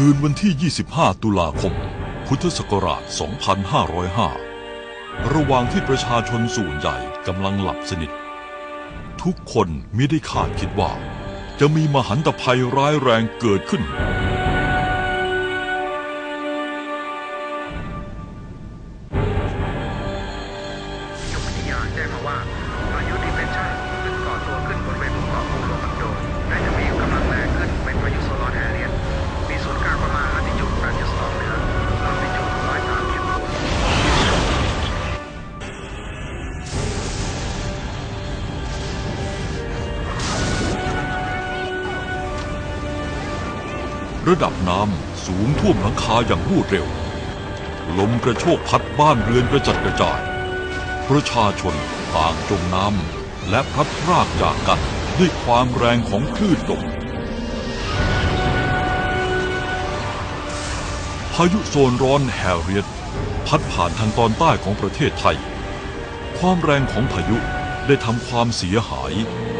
คืนวันที่ 25 ตุลาคม พุทธศักราช 2505 ระหว่างที่ประชาชนส่วนใหญ่กำลังหลับสนิท ทุกคนไม่ได้คาดคิดว่า จะมีมหันตภัยร้ายแรงเกิดขึ้น ระดับน้ำสูงท่วมหลังคาอย่างรวดเร็ว ลมกระโชกพัดบ้านเรือนกระจัดกระจาย ประชาชนต่างจมน้ำและพลัดพรากจากกันด้วยความแรงของคลื่นลมพายุโซนร้อนแฮร์เรียตพัดผ่านทางตอนใต้ของประเทศไทย ความแรงของพายุได้ทำความเสียหาย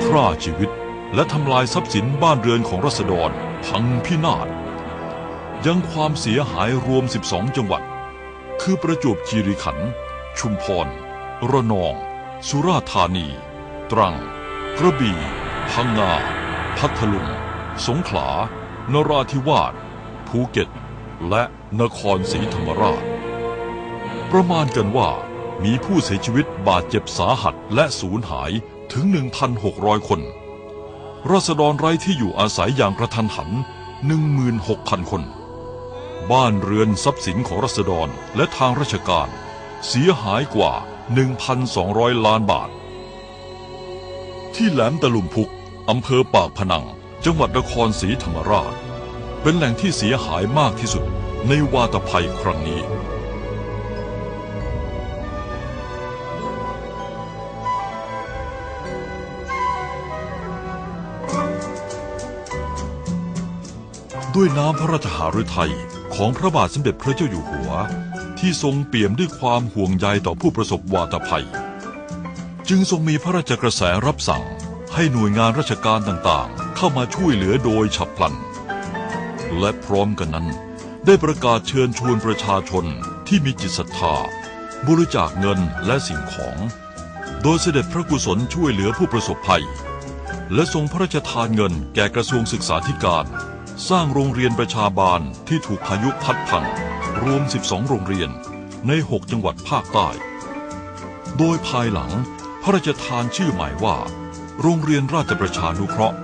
ฆ่าชีวิต และทำลายทรัพย์สินบ้านเรือนของรัษฎร พังพินาศ ยังความเสียหายรวม 12 จังหวัด คือประจวบคีรีขันธ์ชุมพร ระนอง สุราษฎร์ธานี ตรัง กระบี่ พังงา พัทลุง สงขลา นราธิวาส ภูเก็ต และนครศรีธรรมราช ประมาณกันว่ามีผู้เสียชีวิตบาดเจ็บสาหัสและสูญหายถึง 1,600 คน รัษฎรไร้ที่อยู่อาศัยอย่างกระทันหัน 16,000 คน บ้านเรือนทรัพย์สินของรัษฎรและทางราชการ เสียหายกว่า 1,200 ล้านบาท ที่แหลมตะลุมพุกอำเภอปากพนัง จังหวัดนครศรีธรรมราช เป็นแหล่งที่เสียหายมากที่สุดในวาตภัยครั้งนี้ ด้วยน้ำพระราชหฤทัยของพระบาทสมเด็จพระเจ้าอยู่หัว ที่ทรงเปี่ยมด้วยความห่วงใยต่อผู้ประสบวาตภัย จึงทรงมีพระราชกระแสรับสั่งให้หน่วยงานราชการต่างๆ เข้ามาช่วยเหลือโดยฉับพลัน และพร้อมกันนั้น ได้ประกาศเชิญชวนประชาชนที่มีจิตศรัทธาบริจาคเงินและสิ่งของ โดยเสด็จพระกุศลช่วยเหลือผู้ประสบภัย และทรงพระราชทานเงินแก่กระทรวงศึกษาธิการ สร้างโรงเรียนประชาบาลที่ถูกพายุพัดพัง รวม 12 โรงเรียนใน 6 จังหวัดภาคใต้ โดยภายหลังพระราชทานชื่อใหม่ว่า โรงเรียนราชประชานุเคราะห์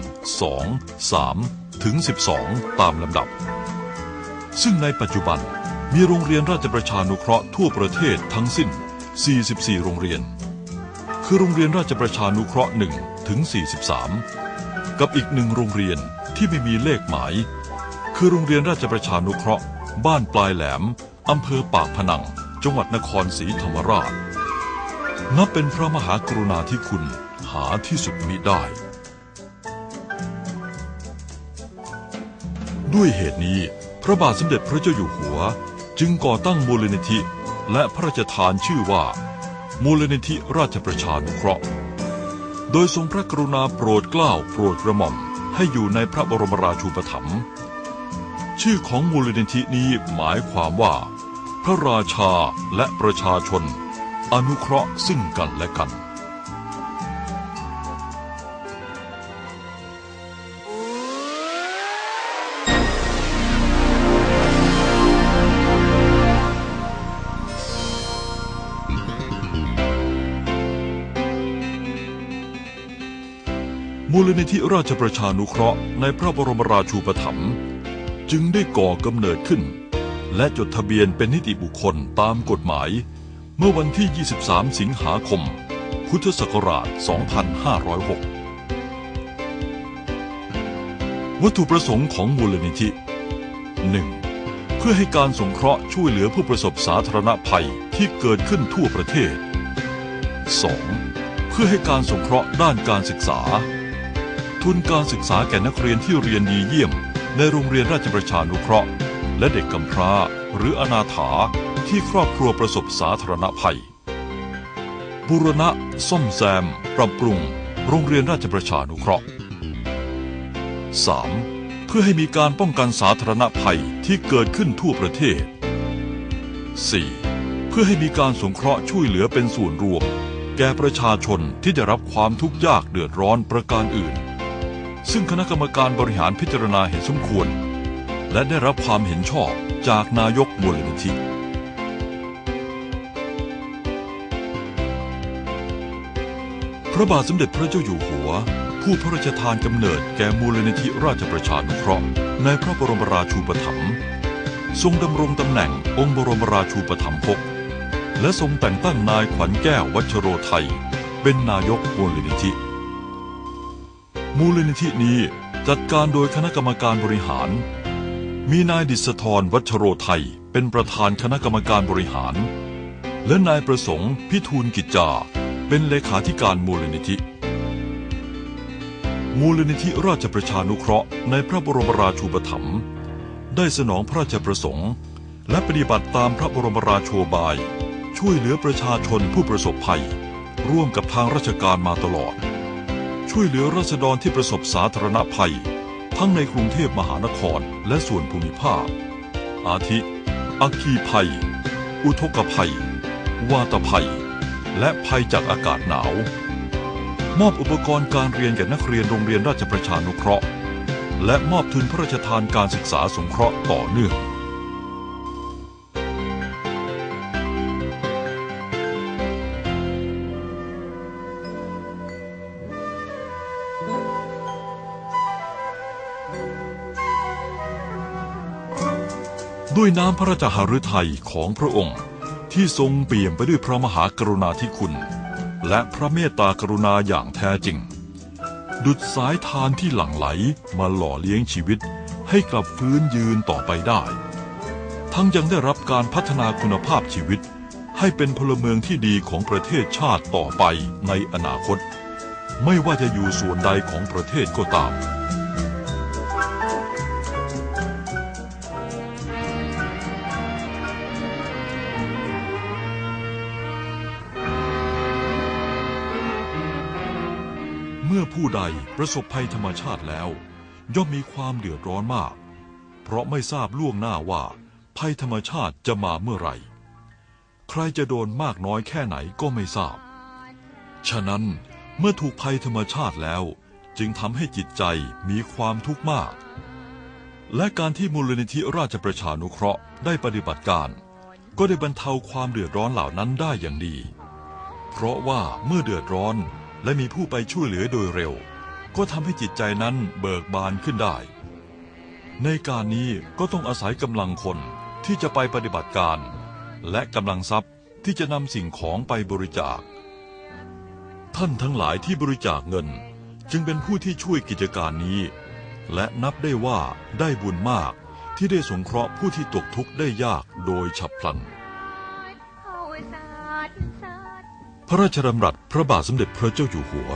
1 2 3 ถึง 12 ตามลำดับ ซึ่งในปัจจุบันมีโรงเรียนราชประชานุเคราะห์ทั่วประเทศทั้งสิ้น 44 โรงเรียน คือโรงเรียนราชประชานุเคราะห์ 1 ถึง 43 กับอีกหนึ่งโรงเรียน ที่ไม่มีเลขหมาย คือโรงเรียนราชประชานุเคราะห์ บ้านปลายแหลม อำเภอปากพนัง จังหวัดนครศรีธรรมราช นับเป็นพระมหากรุณาธิคุณหาที่สุดมิได้ ด้วยเหตุนี้ พระบาทสมเด็จพระเจ้าอยู่หัว จึงก่อตั้งมูลนิธิ และพระราชทานชื่อว่า มูลนิธิราชประชานุเคราะห์ โดยทรงพระกรุณาโปรดเกล้าโปรดกระหม่อม ให้อยู่ในพระบรมราชูปถัมภ์ชื่อของมูลนิธินี้หมายความว่า พระราชาและประชาชน อนุเคราะห์ซึ่งกันและกัน มูลนิธิราชประชานุเคราะห์ในพระบรมราชูปถัมภ์จึงได้ก่อกำเนิดขึ้น และจดทะเบียนเป็นนิติบุคคลตามกฎหมาย เมื่อวันที่ 23 สิงหาคม พุทธศักราช 2506 วัตถุประสงค์ของมูลนิธิ 1. เพื่อให้การสงเคราะห์ช่วยเหลือผู้ประสบสาธารณภัยที่เกิดขึ้นทั่วประเทศ 2. เพื่อให้การสงเคราะห์ด้านการศึกษา ทุนการศึกษาแก่นักเรียนที่เรียนดีเยี่ยม ในโรงเรียนราชประชานุเคราะห์ และเด็กกำพร้า หรืออนาถาที่ครอบครัวประสบสาธารณภัย บูรณะ ซ่อมแซม ปรับปรุง โรงเรียนราชประชานุเคราะห์ 3. เพื่อให้มีการป้องกันสาธารณภัยที่เกิดขึ้นทั่วประเทศ 4. เพื่อให้มีการสงเคราะห์ช่วยเหลือเป็นส่วนรวม แก่ประชาชนที่ได้รับความทุกข์ยากเดือดร้อนประการอื่น ซึ่งคณะกรรมการบริหารพิจารณาเห็นสมควร และได้รับความเห็นชอบจากนายกมูลนิธิพระบาทสมเด็จพระเจ้าอยู่หัว ผู้พระราชทานกำเนิดแก่มูลนิธิราชประชานุเคราะห์ในพระบรมราชูปถัมภ์ทรงดำรงตำแหน่งองค์บรมราชูปถัมภกและทรงแต่งตั้งนายขวัญแก้ววัชโรไทย เป็นนายกมูลนิธิ มูลนิธินี้จัดการโดยคณะกรรมการบริหาร มีนายดิษฐรวัชโรไทย เป็นประธานคณะกรรมการบริหาร และนายประสงค์พิทูลกิจจา เป็นเลขาธิการมูลนิธิ มูลนิธิราชประชานุเคราะห์ในพระบรมราชูปถัมภ์ได้สนองพระราชประสงค์ และปฏิบัติตามพระบรมราโชบาย ช่วยเหลือประชาชนผู้ประสบภัย ร่วมกับทางราชการมาตลอด ช่วยเหลือราษฎรที่ประสบสาธารณภัย ทั้งในกรุงเทพมหานครและส่วนภูมิภาค อาทิ อัคคีภัย อุทกภัย วาตภัย และภัยจากอากาศหนาว มอบอุปกรณ์การเรียนแก่นักเรียนโรงเรียนราชประชานุเคราะห์ และมอบทุนพระราชทานการศึกษาสงเคราะห์ต่อเนื่อง ด้วยน้ำพระราชหฤทัยของพระองค์ ที่ทรงเปี่ยมไปด้วยพระมหากรุณาธิคุณ และพระเมตตากรุณาอย่างแท้จริง ดุดสายทานที่หลั่งไหลมาหล่อเลี้ยงชีวิตให้กลับฟื้นยืนต่อไปได้ ทั้งยังได้รับการพัฒนาคุณภาพชีวิต ให้เป็นพลเมืองที่ดีของประเทศชาติต่อไปในอนาคต ไม่ว่าจะอยู่ส่วนใดของประเทศก็ตาม มื่อผู้ใดประสบภัยธรรมชาติแล้ว ย่อมมีความเดือดร้อนมาก เพราะไม่ทราบล่วงหน้าว่า ภัยธรรมชาติจะมาเมื่อไหร่ ใครจะโดนมากน้อยแค่ไหนก็ไม่ทราบ ฉะนั้นเมื่อถูกภัยธรรมชาติแล้ว จึงทำให้จิตใจมีความทุกข์มาก และการที่มูลนิธิราชประชานุเคราะห์ได้ปฏิบัติการ ก็ได้บรรเทาความเดือดร้อนเหล่านั้นได้อย่างดี เพราะว่าเมื่อเดือดร้อน และมีผู้ไปช่วยเหลือโดยเร็ว ก็ทำให้จิตใจนั้นเบิกบานขึ้นได้ ในการนี้ก็ต้องอาศัยกำลังคนที่จะไปปฏิบัติการ และกำลังทรัพย์ที่จะนำสิ่งของไปบริจาค ท่านทั้งหลายที่บริจาคเงินจึงเป็นผู้ที่ช่วยกิจการนี้ และนับได้ว่าได้บุญมากที่ได้สงเคราะห์ผู้ที่ตกทุกข์ได้ยากโดยฉับพลัน พระราชดำรัสพระบาทสมเด็จพระเจ้าอยู่หัว